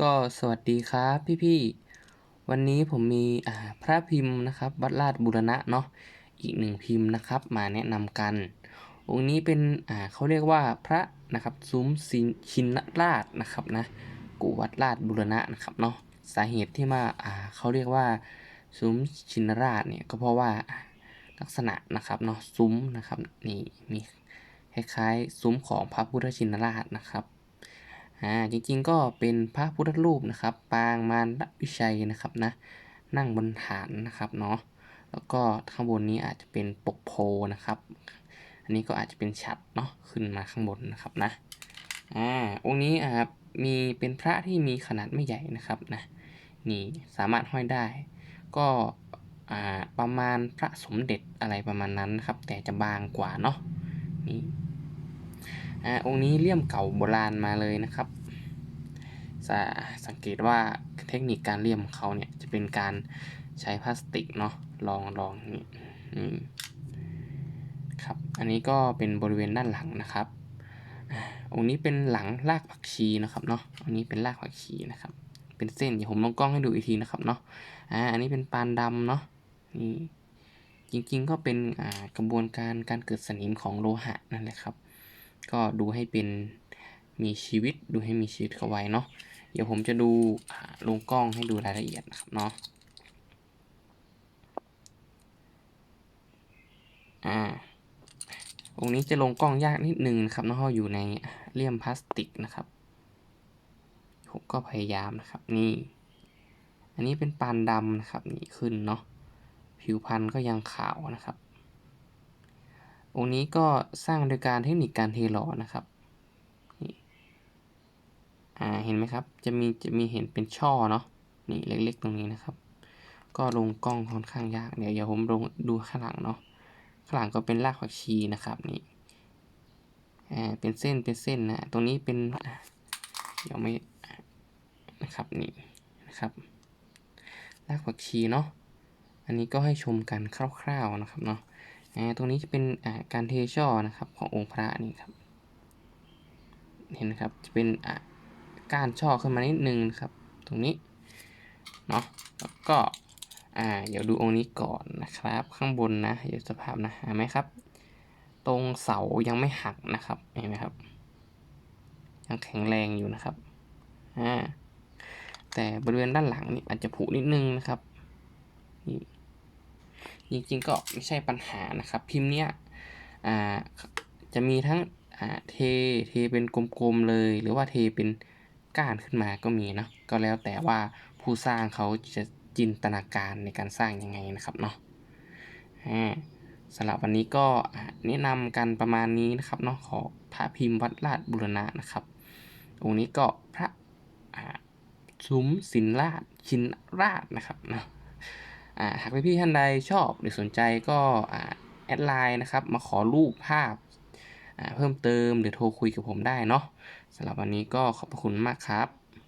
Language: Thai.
ก็สวัสดีครับพี่ๆ วันนี้ผมมีอ่าพระพิมพ์นะครับวัดราชบูรณะเนาะอีกหนึ่งพิมพ์นะครับ มาแนะนำกัน องค์นี้เป็นอ่าเขาเรียกว่าพระนะครับซุ้มชินราชนะครับนะกุวัดราชบูรณะนะครับเนาะสาเหตุที่มาอ่าเขาเรียกว่าซุ้มชินราชเนี่ยก็เพราะว่าอ่าลักษณะนะครับเนาะซุ้มนะครับนี่มีคล้ายๆซุ้มของพระพุทธชินราชนะครับ อ่าจริงๆก็เป็นพระพุทธรูปนะครับ ปางมารวิชัยนะครับนะนั่งบนฐานนะครับเนาะแล้วก็ข้างบนนี้อาจจะเป็นปกโพนะครับ อันนี้ก็อาจจะเป็นฉัตรเนาะขึ้นมาข้างบนนะครับนะอ่าองค์นี้อ่ามีเป็นพระที่มีขนาดไม่ใหญ่นะครับนะนี่สามารถห้อยได้ ก็อ่าประมาณพระสมเด็จอะไรประมาณนั้นนะครับ แต่จะบางกว่าเนาะนี่ อ่าองค์นี้เลี่ยมเก่าโบราณมาเลยนะครับสาสังเกตว่าเทคนิคการเลี่ยมเขาเนี่ยจะเป็นการใช้พลาสติกเนาะลองลองนี่นี่ครับอันนี้ก็เป็นบริเวณด้านหลังนะครับองค์นี้เป็นหลังรากผักชีนะครับเนาะอันนี้เป็นรากผักชีนะครับ เป็นเส้นเดี๋ยวผมลองกล้องให้ดูอีกทีนะครับเนาะอ่าอันนี้เป็นปานดำเนาะนี่จริงๆก็เป็นกระบวนการการเกิดสนิมของโลหะนั่นแหละครับ ก็ดูให้เป็นมีชีวิตดูให้มีชีวิตเข้าไว้เนาะเดี๋ยวผมจะดูลงกล้องให้ดูรายละเอียดนะครับเนาะอ่าองนี้จะลงกล้องยากนิดนึงนะครับเนาะเพราะอยู่ในเลี่ยมพลาสติกนะครับ ผมก็พยายามนะครับนี่ อันนี้เป็นปานดำนะครับนี่ขึ้นเนาะผิวพรรณก็ยังขาวนะครับ องค์นี้ก็สร้างโดยการเทคนิคการเทหล่อนะครับนี่อ่าเห็นไหมครับ จะมีจะมีเห็นเป็นช่อเนาะนี่เล็กๆตรงนี้นะครับ ก็ลงกล้องค่อนข้างยากเดี๋ยวเดี๋ยวผมลงดูข้างหลังเนาะข้างหลังก็เป็นรากผักชีนะครับนี่อ่าเป็นเส้นเป็นเส้นนะตรงนี้เป็นเดี๋ยวไม่นะครับนี่นะครับรากผักชีเนาะอันนี้ก็ให้ชมกันคร่าวๆนะครับเนาะ ตรงนี้จะเป็นการเทช่อนะครับขององค์พระนี่ครับ เห็นครับจะเป็นก้านช่อขึ้นมานิดนึงครับ ตรงนี้เนาะแล้วก็เดี๋ยวดูองค์นี้ก่อนนะครับ ข้างบนนะเดี๋ยวสภาพนะเห็นไหมครับ ตรงเสายังไม่หักนะครับเห็นไหมครับ ยังแข็งแรงอยู่นะครับอ่าแต่บริเวณด้านหลังนี่อาจจะผุนิดนึงนะครับนี่ จริงๆก็ไม่ใช่ปัญหานะครับ พิมพ์เนี้ยจะมีทั้งเทเทเป็นกลมๆเลย หรือว่าเทเป็นก้านขึ้นมาก็มีเนาะก็แล้วแต่ว่าผู้สร้างเขาจะจินตนาการในการสร้างยังไงนะครับเนาะสำหรับวันนี้ก็แนะนำกันประมาณนี้นะครับเนาะขอพระพิมพ์วัดราชบุรณะนะครับองค์นี้ก็พระซุ้มศิลราชชินราชนะครับเนาะ หากพี่ๆท่านใดชอบหรือสนใจก็แอดไลน์นะครับ มาขอรูปภาพาเพิ่มเติมหรือโทรคุยกับผมได้เนาะสำหรับวันนี้ก็ขอบพระคุณมากครับ